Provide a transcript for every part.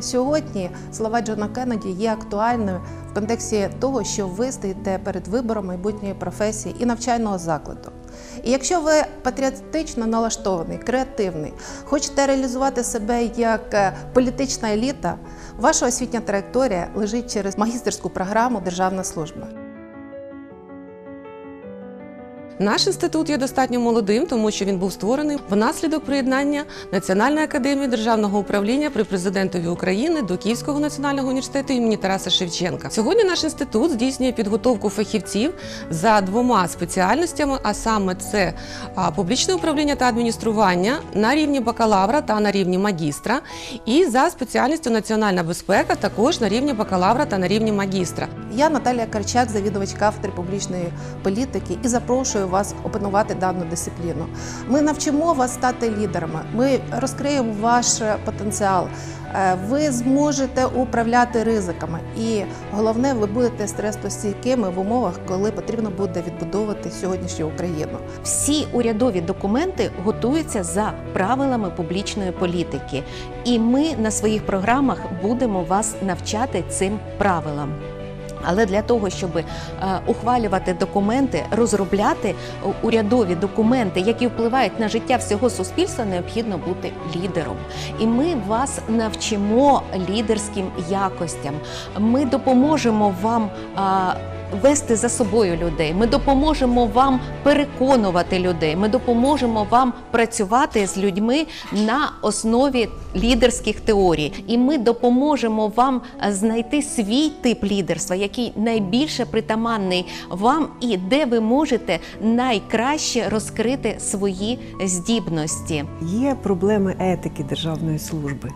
Сьогодні слова Джона Кеннеді є актуальною в контексті того, що ви стоїте перед вибором майбутньої професії і навчального закладу. І якщо ви патріотично налаштований, креативний, хочете реалізувати себе як е, політична еліта, ваша освітня траєкторія лежить через магістерську програму Державна служба. Наш інститут є достатньо молодим, тому що він був створений внаслідок приєднання Національної академії державного управління при президентові України до Київського національного університету імені Тараса Шевченка. Сьогодні наш інститут здійснює підготовку фахівців за двома спеціальностями, а саме це публічне управління та адміністрування на рівні бакалавра та на рівні магістра, і за спеціальністю національна безпека також на рівні бакалавра та на рівні магістра. Я Наталія Карчак, завідувач кафедри публічної політики, і запрошую вас опанувати дану дисципліну. Ми навчимо вас стати лідерами. Ми розкриємо ваш потенціал. Е, Ви зможете управляти ризиками, і головне, ви будете стресостійкими в умовах, коли потрібно буде відбудовувати сьогоднішню Україну. Всі урядові документи готуються за правилами публічної політики, і ми на своїх програмах будемо вас навчати цим правилам. Але для того, щоб е, ухвалювати документи, розробляти е, урядові документи, які впливають на життя всього суспільства, необхідно бути лідером. І ми вас навчимо лідерським якостям. Ми допоможемо вам. Вести за собою людей, ми допоможемо вам переконувати людей. Ми допоможемо вам працювати з людьми на основі лідерських теорій, і ми допоможемо вам е, знайти свій тип лідерства, який найбільше притаманний вам, і де ви можете найкраще розкрити свої здібності. Є проблеми етики державної служби.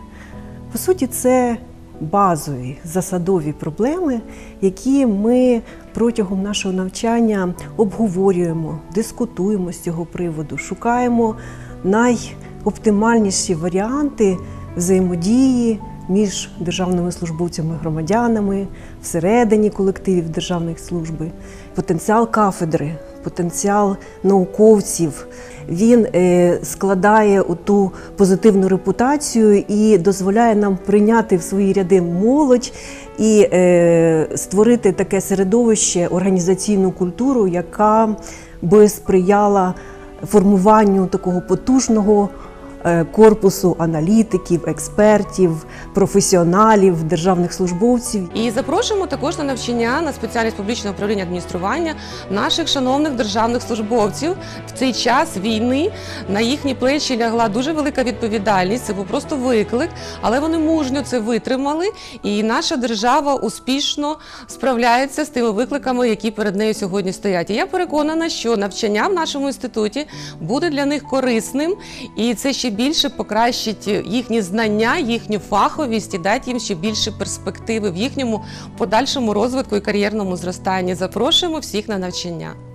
По суті, це базові засадові проблеми, які ми протягом нашого навчання обговорюємо, дискутуємо з цього приводу, шукаємо найоптимальніші варіанти взаємодії між державними службовцями громадянами всередині колективів державної служби, потенціал кафедри, потенціал науковців. Він е, складає ту позитивну репутацію і дозволяє нам прийняти в свої ряди молодь і е, створити таке середовище, організаційну культуру, яка би сприяла формуванню такого потужного корпусу аналітиків, експертів, професіоналів, державних службовців. І запрошуємо також на навчання на спеціальність публічного управління адміністрування наших шановних державних службовців. В цей час війни на їхні плечі лягла дуже велика відповідальність. Це був просто виклик, але вони мужньо це витримали. І наша держава успішно справляється з тими викликами, які перед нею сьогодні стоять. І я переконана, що навчання в нашому інституті буде для них корисним, і це ще більше покращить їхні знання, їхню фаховість і дать їм ще більше перспективи в їхньому подальшому розвитку і кар'єрному зростанні. Запрошуємо всіх на навчання.